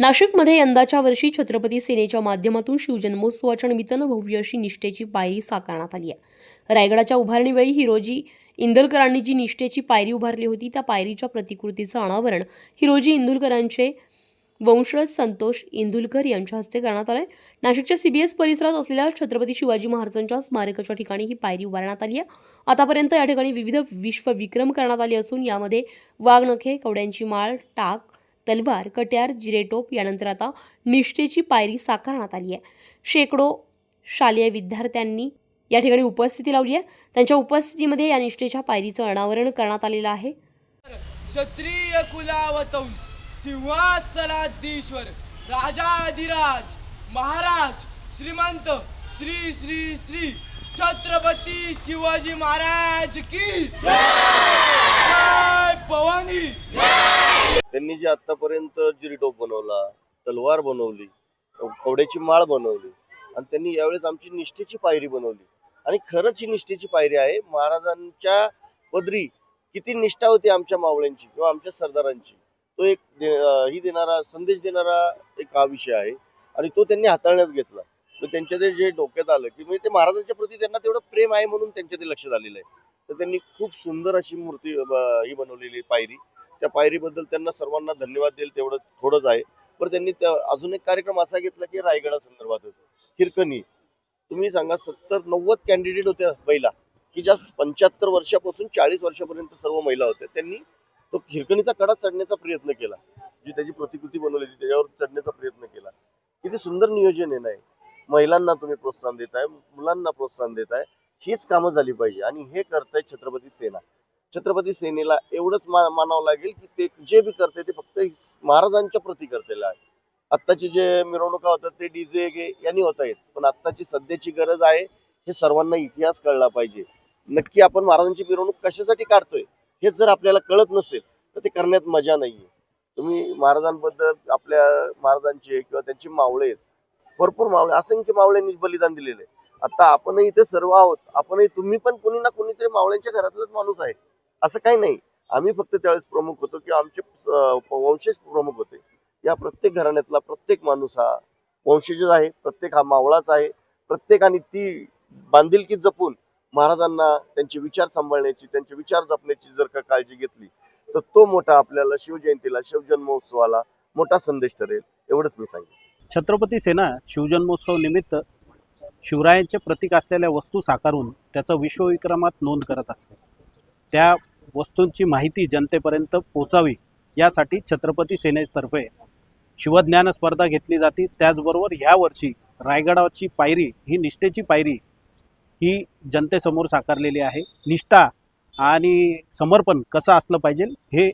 नाशिकमध्ये यंदाच्या वर्षी छत्रपती सेनेच्या माध्यमातून शिवजन्मोत्सवाच्या निमित्तानं भव्य अशी निष्ठेची पायरी साकारण्यात आली आहे. रायगडाच्या उभारणीवेळी हिरोजी इंदलकरांनी जी निष्ठेची पायरी उभारली होती त्या पायरीच्या प्रतिकृतीचं अनावरण हिरोजी इंदुलकरांचे वंशज संतोष इंदुलकर यांच्या हस्ते करण्यात आलंय. नाशिकच्या सीबीएस परिसरात असलेल्या छत्रपती शिवाजी महाराजांच्या स्मारकाच्या ठिकाणी ही पायरी उभारण्यात आली आहे. आतापर्यंत या ठिकाणी विविध विश्वविक्रम करण्यात आले असून यामध्ये वाघनखे कवड्यांची माळ टाक तलवार कट्यार जिरेटोप यानंतर आता निष्ठेची पायरी साकारण्यात आली आहे. शेकडो शालेय विद्यार्थ्यांनी या ठिकाणी उपस्थिती लावली आहे. त्यांच्या उपस्थितीमध्ये या निष्ठेच्या पायरीचं अनावरण करण्यात आलेलं आहे. क्षत्रिय कुलावतंस सिंहासनाधीश्वर राजाधिराज महाराज श्रीमंत श्री श्री श्री छत्रपती शिवाजी महाराज की जय! भवानी! त्यांनी जे आतापर्यंत जिरीटोप बनवला तलवार बनवली कवड्याची माळ बनवली आणि त्यांनी यावेळेस आमची निष्ठेची पायरी बनवली. आणि खरंच ही निष्ठेची पायरी आहे महाराजांच्या पदरी किती निष्ठा होती आमच्या मावळ्यांची किंवा आमच्या सरदारांची. तो एक दे- ही देणारा संदेश देणारा एक हा विषय आहे. आणि तो त्यांनी हाताळण्यास घेतला. त्यांच्या ते जे डोक्यात आलं की म्हणजे ते महाराजांच्या प्रती त्यांना तेवढं प्रेम आहे म्हणून त्यांच्या ते लक्षात आलेलं आहे. तर त्यांनी खूप सुंदर अशी मूर्ती ही बनवलेली पायरी. त्या पायरीबद्दल त्यांना सर्वांना धन्यवाद देईल तेवढं थोडंच आहे. पण त्यांनी त्या अजून एक कार्यक्रम असा घेतला की रायगडा संदर्भातच. हिरकणी. तुम्ही सांगा सत्तर नव्वद कॅन्डिडेट होत्या महिला की ज्या पंच्याहत्तर वर्षापासून चाळीस वर्षापर्यंत सर्व महिला होत्या. त्यांनी तो हिरकणीचा कडा चढण्याचा प्रयत्न केला. जी त्याची प्रतिकृती बनवलेली त्याच्यावर चढण्याचा प्रयत्न केला. किती सुंदर नियोजन आहे नाही महिलांना तुम्ही प्रोत्साहन देताय मुलांना प्रोत्साहन देताय. हीच कामं झाली पाहिजे. आणि हे करतंय छत्रपती सेना. छत्रपती सेनेला एवढंच मा मानावं लागेल की ते जे बी करते ते फक्त महाराजांच्या प्रती करतेलं आहे आत्ताचे जे मिरवणुका होतात ते डीजे गे यांनी होत आहेत. पण आत्ताची सध्याची गरज आहे हे सर्वांना इतिहास कळला पाहिजे. नक्की आपण महाराजांची मिरवणूक कशासाठी काढतोय हे जर आपल्याला कळत नसेल तर ते करण्यात मजा नाहीये. तुम्ही महाराजांबद्दल आपल्या महाराजांचे किंवा त्यांची मावळे आहेत भरपूर मावळे असंख्य मावळ्यांनी बलिदान दिलेले आहे. आता आपणही इथे सर्व आहोत. आपणही तुम्ही पण कुणी ना कुणीतरी मावळ्यांच्या घरातलाच माणूस आहे. असं काही नाही. आम्ही फक्त त्यावेळेस प्रमुख होतो किंवा आमचे वंशज प्रमुख होते. या प्रत्येक घराण्यातला प्रत्येक माणूस हा वंशजच आहे. प्रत्येक हा मावळाच आहे. प्रत्येकाने ती बांधिलकी जपून महाराजांना त्यांचे विचार सांभाळण्याची त्यांचे विचार जपण्याची जर का काळजी घेतली तर तो मोठा आपल्याला शिवजयंतीला शिवजन्मोत्सवाला मोठा संदेश ठरेल. एवढंच मी सांगेन. छत्रपती सेना शिवजन्मोत्सव निमित्त शिवरायांचे प्रतीक असलेल्या वस्तू साकारून त्याचं विश्वविक्रमात नोंद करत असते. त्या वस्तूंची माहिती जनतेपर्यंत पोचावी यासाठी छत्रपती सेनेतर्फे शिवज्ञान स्पर्धा घेतली जाते. त्याचबरोबर ह्या वर्षी रायगडाची पायरी ही निष्ठेची पायरी ही जनतेसमोर साकारलेली आहे. निष्ठा आणि समर्पण कसं असलं पाहिजे हे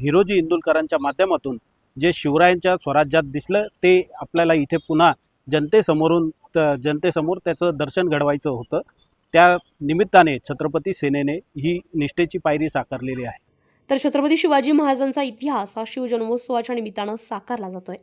हिरोजी इंदुलकरांच्या माध्यमातून जे शिवरायांच्या स्वराज्यात दिसलं ते आपल्याला इथे पुन्हा जनतेसमोरून जनतेसमोर त्याचं दर्शन घडवायचं होतं. त्या निमित्ताने छत्रपती सेनेने ही निष्ठेची पायरी साकारलेली आहे. तर छत्रपती शिवाजी महाराजांचा इतिहास हा शिवजन्मोत्सवाच्या निमित्तानं साकारला जातोय.